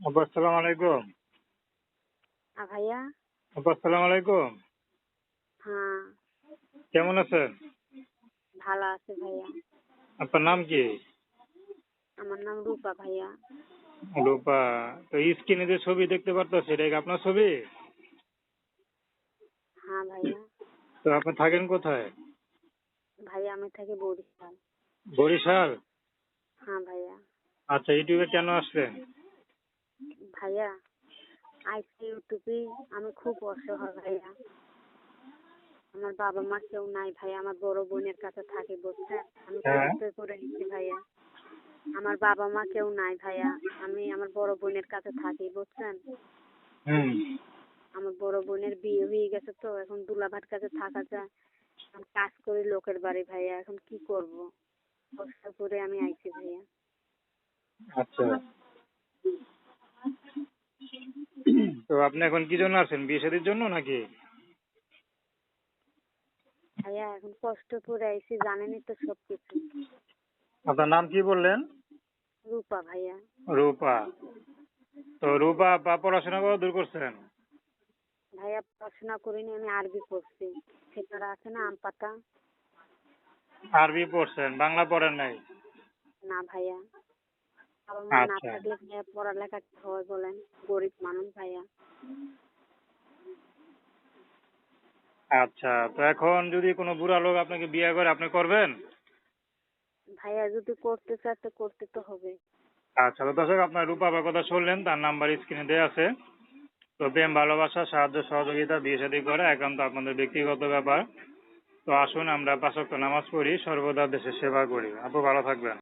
আপু আসসালামু আলাইকুম। ভাইয়া? আসসালামু আলাইকুম। হ্যাঁ। কেমন আছেন? ভালো আছে ভাইয়া। আপনার নাম কি? আমার নাম রূপা ভাইয়া। রূপা তো স্ক্রিনে যে ছবি দেখতে পারতেছি এটা কি আপনার ছবি? হ্যাঁ ভাইয়া। তো আপনি থাকেন কোথায়? ভাইয়া আমি থাকি বরিশাল। বরিশাল? হ্যাঁ ভাইয়া। আচ্ছা ইউটিউবে কেন আসলেন? ভাইয়া। আইসি ইউটিউবে আমি খুব অসহায় ভাইয়া। আমার বাবা মা কেউ নাই ভাইয়া আমার বড় বোনের কাছে থাকি বুঝছেন? আমি হ্যাঁ। কষ্ট করে নিচ্ছি ভাইয়া। আমার বাবা মা কেউ নাই ভাইয়া আমি আমার বড় বোনের কাছে থাকি বুঝছেন? আমার বড় বোনের বিয়ে হয়ে গেছে তো এখন দুলাভার কাছে থাকা যায়। এখন কাজ করি লোকের বাড়ি ভাইয়া এখন কি করব? কষ্ট করে আমি আইছি ভাইয়া। আচ্ছা। তো আপনি এখন কি জন্য আসছেন বিয়ে শাদীর জন্য নাকি? ভাইয়া এখন কষ্ট করে আইছি জানেনই তো সব কিছু আপনার নাম কি বললেন? রূপা ভাইয়া। রূপা। তো রূপা আপা পড়াশোনা কত দূর করছেন? ভাইয়া পড়াশোনা করিনি আমি আরবি পড়ছি। সেটারা আছে না আম পাতা আরবি পড়ছেন বাংলা পড়েন নাই? না ভাইয়া। বাবা মা না আচ্ছা। থাকলে ভাইয়া পড়ালেখা কি হয় বলেন? গরিব মানুষ ভাইয়া। আচ্ছা তো এখন যদি কোনো বুড়া লোক আপনাকে বিয়ে করে আপনি করবেন? ভাইয়া যদি করতে চায় তো করতে তো হবে। আচ্ছা তো দর্শক আপনার রূপা আপার কথা শুনলেন তার নাম্বার স্ক্রিনে দেওয়া আছে। তো প্রেম ভালোবাসা সাহায্য সহযোগিতা বিয়ে শাদী করা একান্ত আপনাদের ব্যক্তিগত ব্যাপার। তো আসুন আমরা পাঁচক্ত নামাজ পড়ি সর্বদা দেশের সেবা করি। আপু ভালো থাকবেন।